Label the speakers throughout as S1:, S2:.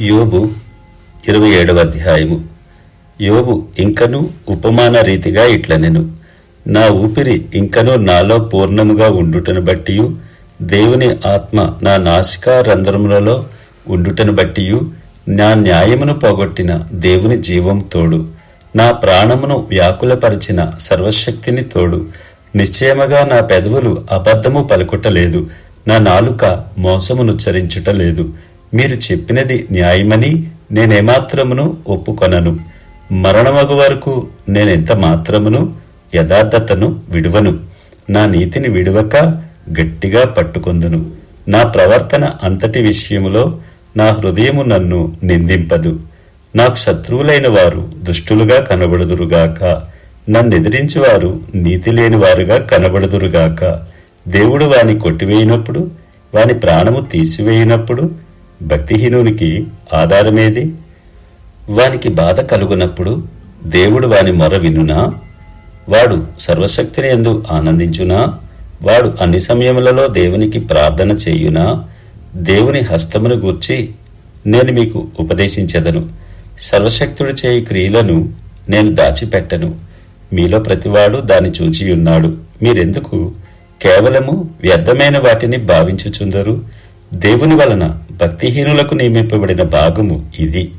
S1: యోబు ఇరవై ఏడవ అధ్యాయము. యోబు ఇంకను ఉపమాన రీతిగా ఇట్లనెను నా ఊపిరి ఇంకను నాలో పూర్ణముగా ఉండుటను బట్టియు దేవుని ఆత్మ నా నాసికా రంధ్రములలో ఉండుటను బట్టియు నా న్యాయమును పోగొట్టిన దేవుని జీవం తోడు నా ప్రాణమును వ్యాకులపరిచిన సర్వశక్తిని తోడు నిశ్చయముగా నా పెదవులు అబద్ధము పలుకుటలేదు నా నాలుక మోసమునుచ్చరించుటలేదు లేదు మీరు చెప్పినది న్యాయమని నేనేమాత్రమును ఒప్పుకొనను. మరణమగు వరకు నేనెంత మాత్రమును యథార్థతను విడువను. నా నీతిని విడువక గట్టిగా పట్టుకొందును. నా ప్రవర్తన అంతటి విషయములో నా హృదయము నన్ను నిందింపదు. నాకు శత్రువులైన వారు దుష్టులుగా కనబడుదురుగాక. నన్నెదిరించువారు నీతి లేని వారుగా కనబడుదురుగాక. దేవుడు వాని కొట్టివేయినప్పుడు వాని ప్రాణము తీసివేయినప్పుడు భక్తిహీనునికి ఆధారమేది? వానికి బాధ కలుగునప్పుడు దేవుడు వాని మొర వినునా? వాడు సర్వశక్తిని ఎందు ఆనందించునా? వాడు అన్ని సమయములలో దేవునికి ప్రార్థన చేయునా? దేవుని హస్తమును గూర్చి నేను మీకు ఉపదేశించెదను. సర్వశక్తుడు చేయి క్రియలను నేను దాచిపెట్టను. మీలో ప్రతివాడు దాన్ని చూచియున్నాడు. మీరెందుకు కేవలము వ్యర్థమైన వాటిని భావించుచుందరు? దేవుని వలన భక్తిహీనులకు నియమింపబడిన భాగము ఇది.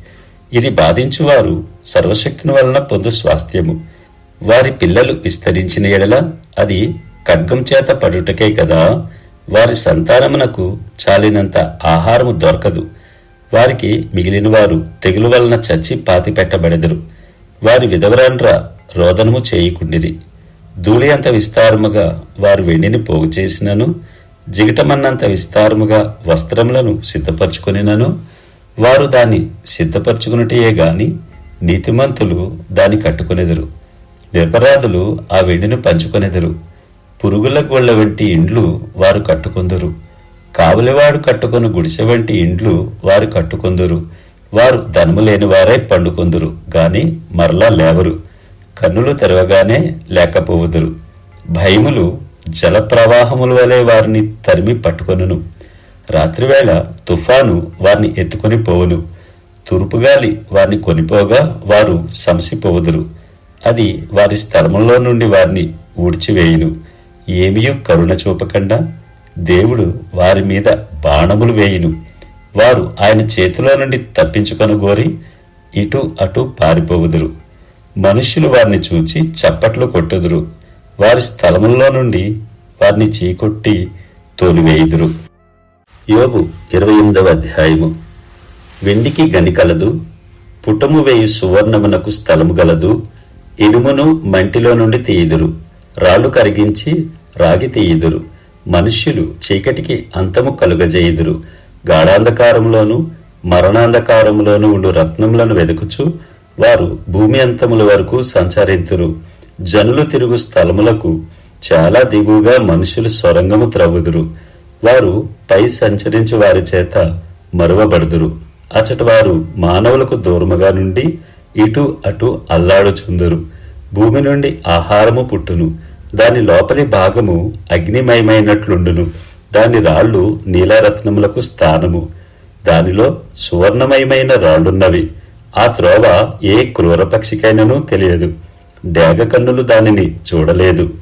S1: ఇది బాధించువారు సర్వశక్తిని వలన పొందు స్వాస్థ్యము. వారి పిల్లలు విస్తరించిన ఎడల అది ఖడ్గం చేత పడుటకే కదా. వారి సంతానమునకు చాలినంత ఆహారము దొరకదు. వారికి మిగిలిన వారు తెగులు వలన చచ్చి పాతి పెట్టబడెదరు. వారి విధవరాండ్ర రోదనము చేయకుండిది ధూళి అంత విస్తారముగా వారు వెండిని పోగు చేసినను జిగటమన్నంత విస్తారముగా వస్త్రములను సిద్ధపరచుకొనినను వారు దాన్ని సిద్ధపరచుకున్నటయే గాని నీతిమంతులు దాన్ని కట్టుకొనెదరు. నిరపరాధులు ఆ వెండిని పంచుకొనెదరు. పురుగుల గొళ్ళ వంటి ఇండ్లు వారు కట్టుకొందరు. కావలివాడు కట్టుకున్న గుడిసె వంటి ఇండ్లు వారు కట్టుకొందరు. వారు ధనము లేని వారే పండుకొందురు గాని మరలా లేవరు. కన్నులు తెరవగానే లేకపోవుదురు. భయములు జల ప్రవాహముల వలె వారిని తరిమి పట్టుకొనును. రాత్రివేళ తుఫాను వారిని ఎత్తుకొని పోవును. తూర్పుగాలి వారిని కొనిపోగా వారు సమసిపోవుదురు. అది వారి స్థలములో నుండి వారిని ఊడ్చివేయును. ఏమియూ కరుణ చూపకుండా? దేవుడు వారి మీద బాణములు వేయును. వారు ఆయన చేతిలో నుండి తప్పించుకొని గోరి ఇటు అటు పారిపోవుదురు. మనుష్యులు వారిని చూచి చప్పట్లు కొట్టుదురు. వారి స్థలముల్లో నుండి వారిని చీకొట్టి తోలివేయుదురు. యోగు ఇరవై ఎనిమిదవ అధ్యాయము. వెండికి గని కలదు పుటము వేయి సువర్ణమునకు స్థలము గలదు ఇనుమును మంటిలో నుండి తీయుదురు. రాళ్ళు కరిగించి రాగి తీయుదురు. మనుష్యులు చీకటికి అంతము కలుగజేయుదురు. గాఢాంధకారములోను మరణాంధకారములోను ఉండు రత్నములను వెదుకుచు వారు భూమి అంతముల వరకు సంచరింతురు. జనులు తిరుగు స్థలములకు చాలా దిగువగా మనుషులు సొరంగము త్రవ్వుదురు. వారు పై సంచరించు వారి చేత మరువబడుదురు. అచట వారు మానవులకు దూరముగా నుండి ఇటు అటు అల్లాడుచుందురు. భూమి నుండి ఆహారము పుట్టును. దాని లోపలి భాగము అగ్నిమయమైనట్లుండును. దాని రాళ్ళు నీలరత్నములకు స్థానము. దానిలో సువర్ణమయమైన రాళ్ళున్నవి ఆ త్రోవ ఏ క్రూరపక్షికైనను తెలియదు. డేగ కన్నులు దానిని చూడలేదు.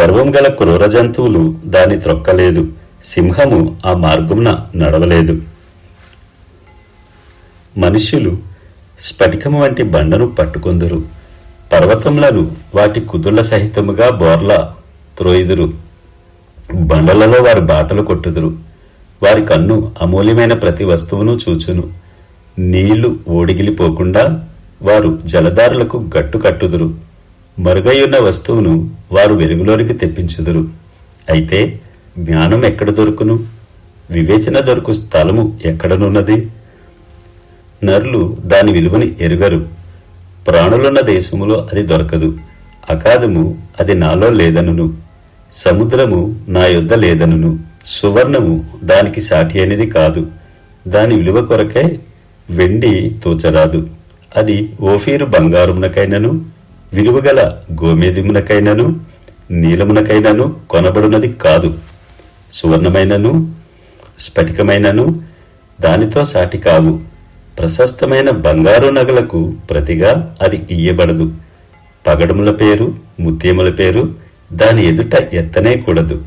S1: గర్వం గల క్రూర జంతువులు దాని త్రొక్కలేదు. సింహము ఆ మార్గమున నడవలేదు. మనుష్యులు స్ఫటికము వంటి బండను పట్టుకొందురు. పర్వతములను వాటి కుదుళ్ళ సహితముగా బోర్ల త్రోయిదురు. బండలలో వారి బాటలు కొట్టుదురు. వారి కన్ను అమూల్యమైన ప్రతి వస్తువును చూచును. నీళ్ళు ఓడిగిలిపోకుండా వారు జలదారులకు గట్టు కట్టుదురు. మరుగైయున్న వస్తువును వారు వెలుగులోనికి తెప్పించుదురు. అయితే జ్ఞానం ఎక్కడ దొరుకును? వివేచన దొరుకు స్థలము ఎక్కడనున్నది? నరులు దాని విలువని ఎరుగరు. ప్రాణులున్న దేశములో అది దొరకదు. అకాదము అది నాలో లేదనును. సముద్రము నా యొద్ద లేదనును. సువర్ణము దానికి సాటి అనేది కాదు. దాని విలువ కొరకే వెండి తోచరాదు. అది ఓఫీరు బంగారునకైనను విలువగల గోమేదిమునకైనను నీలమునకైనను కొనబడునది కాదు. సువర్ణమైనను స్ఫటికమైనను దానితో సాటి కావు. ప్రశస్తమైన బంగారు నగలకు ప్రతిగా అది ఇయ్యబడదు. పగడముల పేరు ముత్యముల పేరు దాని ఎదుట ఎత్తనే కూడదు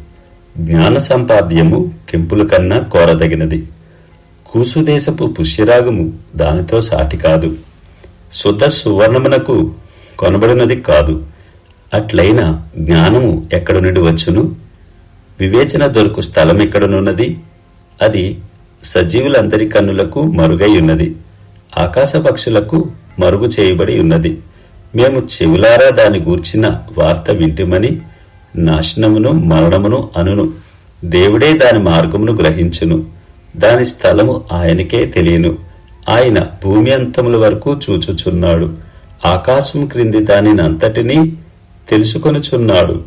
S1: జ్ఞాన సంపాద్యము కెంపుల కన్నా కోరదగినది. కూసుదేశపు పుష్యరాగము దానితో సాటి కాదు. శుద్ధ సువర్ణమునకు కొనబడినది కాదు. అట్లైన జ్ఞానము ఎక్కడ నుండి వచ్చును? వివేచన దొరుకు స్థలం ఎక్కడనున్నది అది సజీవులందరి కన్నులకు మరుగై ఉన్నది. ఆకాశ పక్షులకు మరుగు చేయబడి ఉన్నది. మేము చెవులారా దాని గూర్చిన వార్త వింటిమని నాశనమును మరణమును అనును. దేవుడే దాని మార్గమును గ్రహించును. దాని స్థలము ఆయనకే తెలియను. ఆయన భూమి అంతముల వరకు చూచుచున్నాడు. ఆకాశం క్రింది దానినంతటినీ తెలుసుకొనుచున్నాడు.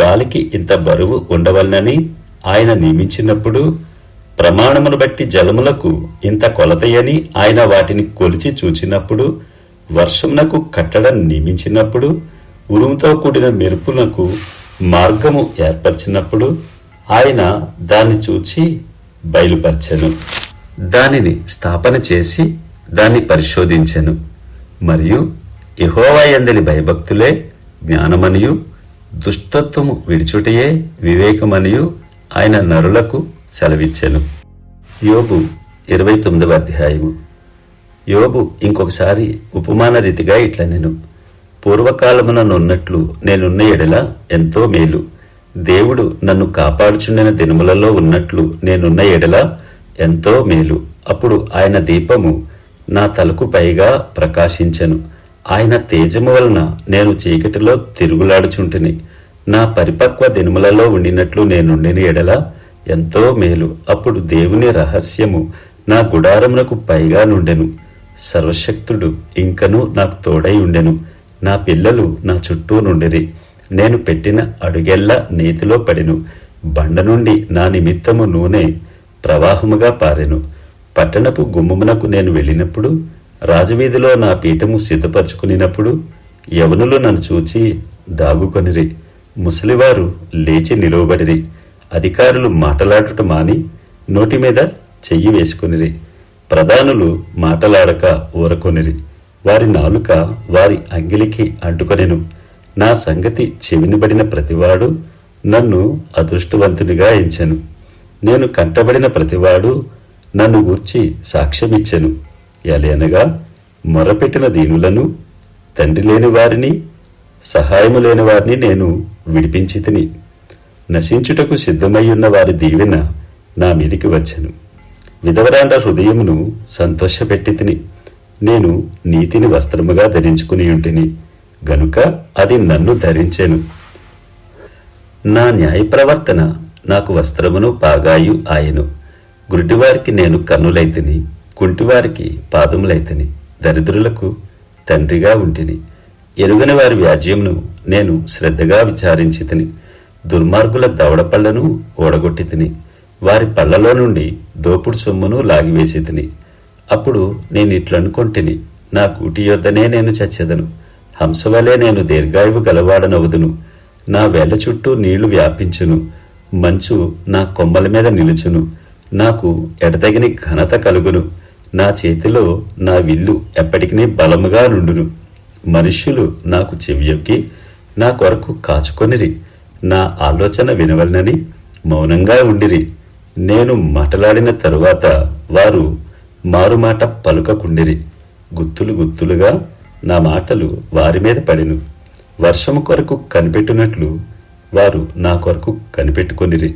S1: గాలికి ఇంత బరువు ఉండవలనని ఆయన నియమించినప్పుడు ప్రమాణమును బట్టి జలములకు ఇంత కొలతయని ఆయన వాటిని కొలిచి చూచినప్పుడు వర్షమునకు కట్టడం నియమించినప్పుడు ఉరుముతో కూడిన మెరుపునకు మార్గము ఏర్పరిచినప్పుడు ఆయన దాన్ని చూచి బయలుపరచెను. దానిని స్థాపన చేసి దాన్ని పరిశోధించెను. మరియు యహోవాయందలి భయభక్తులే జ్ఞానమనియు దుష్టత్వము విడిచుటయే వివేకమనియు ఆయన నరులకు సెలవిచ్చెను. యోబు ఇరవై తొమ్మిదవ అధ్యాయము. యోబు ఇంకొకసారి ఉపమాన రీతిగా ఇట్లా నేను పూర్వకాలమున నున్నట్లు నేనున్న ఎడల ఎంతో మేలు. దేవుడు నన్ను కాపాడుచుండిన దినములలో ఉన్నట్లు నేనున్న ఎడల ఎంతో మేలు. అప్పుడు ఆయన దీపము నా తలకు పైగా ప్రకాశించెను. ఆయన తేజము వలన నేను చీకటిలో తిరుగులాడుచుంటిని. నా పరిపక్వ దినములలో ఉండినట్లు నేనుండిన ఎడల ఎంతో మేలు. అప్పుడు దేవుని రహస్యము నా గుడారమునకు పైగా నుండెను. సర్వశక్తుడు ఇంకను నాకు తోడై ఉండెను. నా పిల్లలు నా చుట్టూ నుండిరి. నేను పెట్టిన అడుగెల్లా నేతిలో పడెను. బండ నుండి నా నిమిత్తము నూనె ప్రవాహముగా పారెను. పట్టణపు గుమ్మమునకు నేను వెళ్ళినప్పుడు రాజవీధిలో నా పీఠము సిద్ధపరచుకునినప్పుడు యవనులు నన్ను చూచి దాగుకొనిరి. ముసలివారు లేచి నిలువబడిరి. అధికారులు మాటలాడుట మాని నోటి మీద చెయ్యి వేసుకునిరి. ప్రధానులు మాటలాడక ఊరకొనిరి. వారి నాలుక వారి అంగిలికి అంటుకొనెను. నా సంగతి చెవినబడిన ప్రతివాడు నన్ను అదృష్టవంతునిగా ఎంచెను. నేను కంటబడిన ప్రతివాడు నన్ను గూర్చి సాక్ష్యమిచ్చెను. ఎలయనగా మొరపెట్టిన దీనులను తండ్రి లేని వారిని సహాయము లేని వారిని నేను విడిపించి తిని నశించుటకు సిద్ధమయ్యున్న వారి దీవెన నా మీదికి వచ్చెను. విధవరాండ హృదయమును సంతోషపెట్టి తిని నేను నీతిని వస్త్రముగా ధరించుకుని ఉంటిని. గనుక అది నన్ను ధరించెను. నా న్యాయ ప్రవర్తన నాకు వస్త్రమును పాగాయు ఆయను. గుడ్డివారికి నేను కన్నులైతిని కుంటివారికి పాదములైతని దరిద్రులకు తండ్రిగా ఉంటిని. ఎరుగని వారి వ్యాజ్యమును నేను శ్రద్ధగా విచారించి తిని దుర్మార్గుల దవడపళ్ళను ఓడగొట్టి తిని వారి పళ్ళలో నుండి దోపుడు సొమ్మును లాగివేసి తిని అప్పుడు నేను ఇట్లనుకొంటిని నా కూటి యొద్దనే నేను చచ్చెదను. హంసవలే నేను దీర్ఘాయువు గలవాడనవుదును. నా వేళ్ళ చుట్టూ నీళ్ళు వ్యాపించును. మంచు నా కొమ్మల మీద నిలుచును. నాకు ఎడతగిని ఘనత కలుగును. నా చేతిలో నా విల్లు ఎప్పటికీ బలముగా నుండును. మనుష్యులు నాకు చెవియొక్కి నా కొరకు కాచుకొనిరి. నా ఆలోచన వినవలనని మౌనంగా ఉండిరి. నేను మాటలాడిన తరువాత వారు మారుమాట పలుకకుండిరి. గుత్తులు గుత్తులుగా నా మాటలు వారి మీద పడిను. వర్షము కొరకు కనిపెట్టినట్లు వారు నా కొరకు కనిపెట్టుకొనిరి.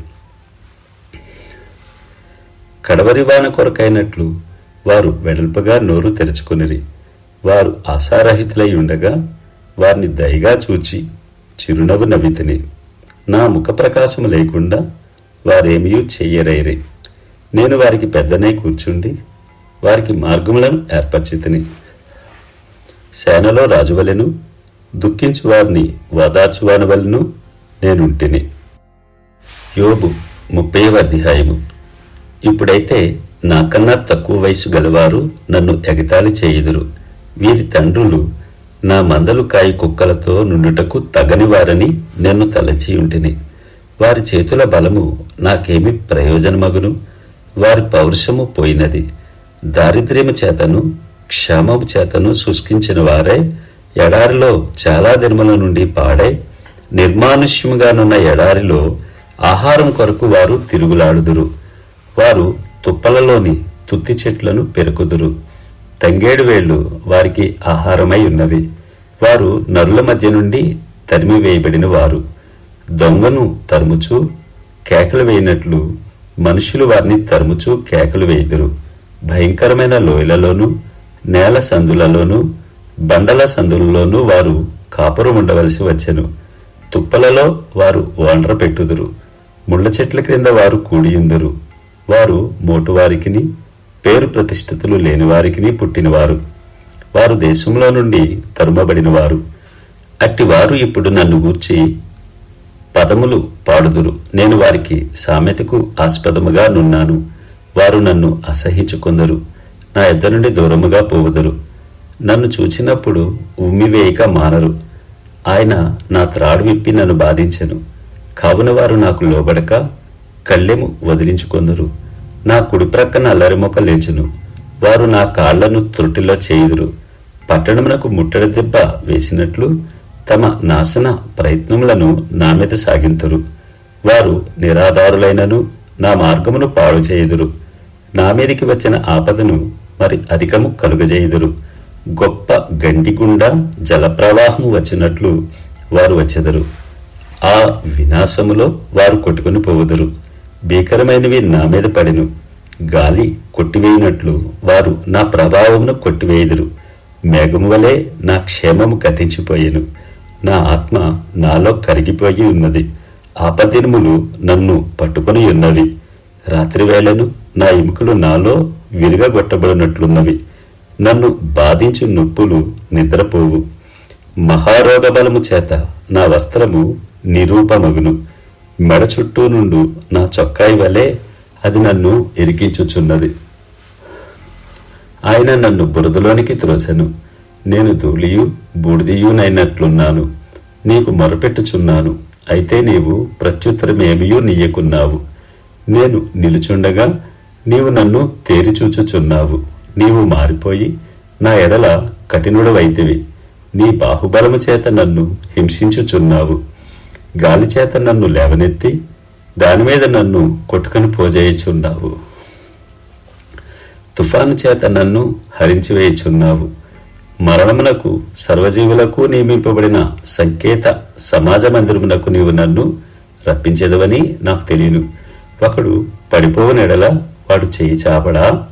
S1: కడవరి వాన కొరకైనట్లు వారు వెడల్పగా నోరు తెరుచుకొనిరి. వారు ఆశారహితులై ఉండగా వారిని దయగా చూచి చిరునవ్వు నవ్వితిని. నా ముఖ ప్రకాశము లేకుండా వారేమీ చెయ్యరైరి. నేను వారికి పెద్దనే కూర్చుండి వారికి మార్గములను ఏర్పరిచితిని. సేనలో రాజువలెను దుఃఖించు వారిని ఓదార్చువాని వలను నేనుంటిని. యోబు ముప్పైవ అధ్యాయము. ఇప్పుడైతే నాకన్నా తక్కువ వయసు గలవారు నన్ను ఎగతాళి చేయుదురు. వీరి తండ్రులు నా మందలు కాయి కుక్కలతో నుండుటకు తగనివారని నన్ను నేను తలచి ఉంటిని. వారి చేతుల బలము నాకేమి ప్రయోజనమగును? వారి పౌరుషము పోయినది. దారిద్ర్యము చేతను క్షామము చేతను శుష్కించిన వారే ఎడారిలో చాలా దినముల నుండి పాడై నిర్మానుష్యముగానున్న ఎడారిలో ఆహారం కొరకు వారు తిరుగులాడుదురు. వారు తుప్పలలోని తుత్తి చెట్లను పెరుకుదురు. తంగేడు వేళ్ళు వారికి ఆహారమై ఉన్నవి. వారు నరుల మధ్య నుండి తరిమివేయబడిన వారు. దొంగను తరుముచూ కేకలు వేయినట్లు మనుషులు వారిని తరుముచూ కేకలు వేయుదురు. భయంకరమైన లోయలలోనూ నేల సందులలోనూ బండల సందులలోనూ వారు కాపురం ఉండవలసి వచ్చెను. తుప్పలలో వారు వండ్ర పెట్టుదురు. ముళ్ళ చెట్ల క్రింద వారు కూడియుందురు వారు మోటువారికిని పేరు ప్రతిష్ఠితులు లేనివారికిని పుట్టినవారు. వారు దేశంలో నుండి తరుమబడినవారు. అట్టివారు ఇప్పుడు నన్ను గూర్చి పదములు పాడుదురు. నేను వారికి సామెతకు ఆస్పదముగా నున్నాను. వారు నన్ను అసహించుకొందరు. నా ఇద్దరు నుండి దూరముగా పోవుదురు. నన్ను చూచినప్పుడు ఉమ్మివేయక మానరు. ఆయన నా త్రాడు విప్పి నన్ను బాధించెను. కావున వారు నాకు లోబడక కళ్ళెము వదిలించుకొందరు. నా కుడి ప్రక్కన అల్లరిమొక లేచును. వారు నా కాళ్ళను త్రుటిలో చేయుదురు. పట్టణమునకు ముట్టడి దెబ్బ వేసినట్లు తమ నాశన ప్రయత్నములను నా మీద సాగింతురు. వారు నిరాధారులైనను నా మార్గమును పాడు చేయుదురు. నా మీదికి వచ్చిన ఆపదను మరి అధికము కలుగజేయుదురు. గొప్ప గండిగుండా జలప్రవాహము వచ్చినట్లు వారు వచ్చెదరు. ఆ వినాశములో వారు కొట్టుకుని పోవుదురు. భీకరమైనవి నా మీద పడెను. గాలి కొట్టివేయినట్లు వారు నా ప్రభావమును కొట్టివేయదురు. మేఘము వలె నా క్షేమము గతించిపోయెను. నా ఆత్మ నాలో కరిగిపోయి ఉన్నది. ఆపదినములు నన్ను పట్టుకొని ఉన్నవి. రాత్రివేళను నా ఎముకలు నాలో విరుగగొట్టబడినట్లున్నవి. నన్ను బాధించు నొప్పులు నిద్రపోవు. మహారోగ బలము చేత నా వస్త్రము నిరూపమగును. మెడ చుట్టూ నుండు నా చొక్కాయి వలె అది నన్ను ఇరికించుచున్నది. ఆయన నన్ను బురదలోనికి త్రోసెను. నేను ధూళియు బూడిదియునైనట్లున్నాను నీకు మొరపెట్టుచున్నాను. అయితే నీవు ప్రత్యుత్తరమేమియూ నీయకున్నావు. నేను నిలుచుండగా నీవు నన్ను తేరిచూచుచున్నావు. నీవు మారిపోయి నా ఎడల కఠినుడవైతివి. నీ బాహుబలము చేత నన్ను హింసించుచున్నావు. గాలి చేత నన్ను లేవనెత్తి దానిమీద నన్ను కొట్టుకొని పోజేయుచున్నావు. తుఫాను చేత నన్ను హరించివేయుచున్నావు మరణమునకు సర్వజీవులకు నియమింపబడిన సంకేత సమాజ మందిరమునకు నీవు నన్ను రప్పించేదవని నాకు తెలియను. ఒకడు పడిపోవనెడల వాడు చేయి చాపడా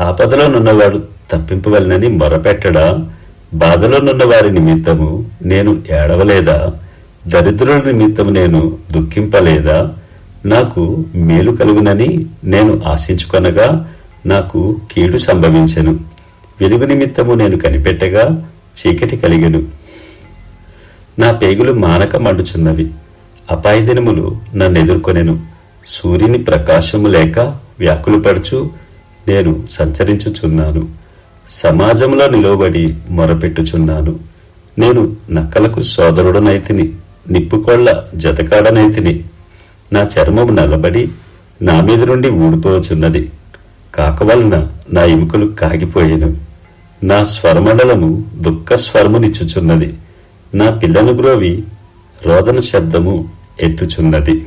S1: ఆపదలో నున్నవాడు తప్పింపవలనని మొరపెట్టడా బాధలో నున్న వారి నిమిత్తము నేను ఏడవలేదా? దరిద్రుల నిమిత్తం నేను దుఃఖింపలేదా? నాకు మేలు కలుగునని నేను ఆశించుకొనగా నాకు కీడు సంభవించెను. వెలుగు నిమిత్తము నేను కనిపెట్టగా చీకటి కలిగెను. నా పేగులు మానక మండుచున్నవి. అపాయ దినములు నన్ను ఎదుర్కొనెను. సూర్యుని ప్రకాశము లేక వ్యాకులపడుచు నేను సంచరించుచున్నాను. సమాజంలో నిలవబడి మొరపెట్టుచున్నాను. నేను నక్కలకు సోదరుడనైతిని. నిప్పుకొళ్ళ జతకాడనైతిని. నా చర్మము నలబడి నా మీద నుండి ఊడిపోవచున్నది కాక వలన నా ఎముకలు కాగిపోయాను. నా స్వరమండలము దుఃఖ స్వరమునిచ్చుచున్నది నా పిల్లను గ్రోవి రోదన శబ్దము ఎత్తుచున్నది.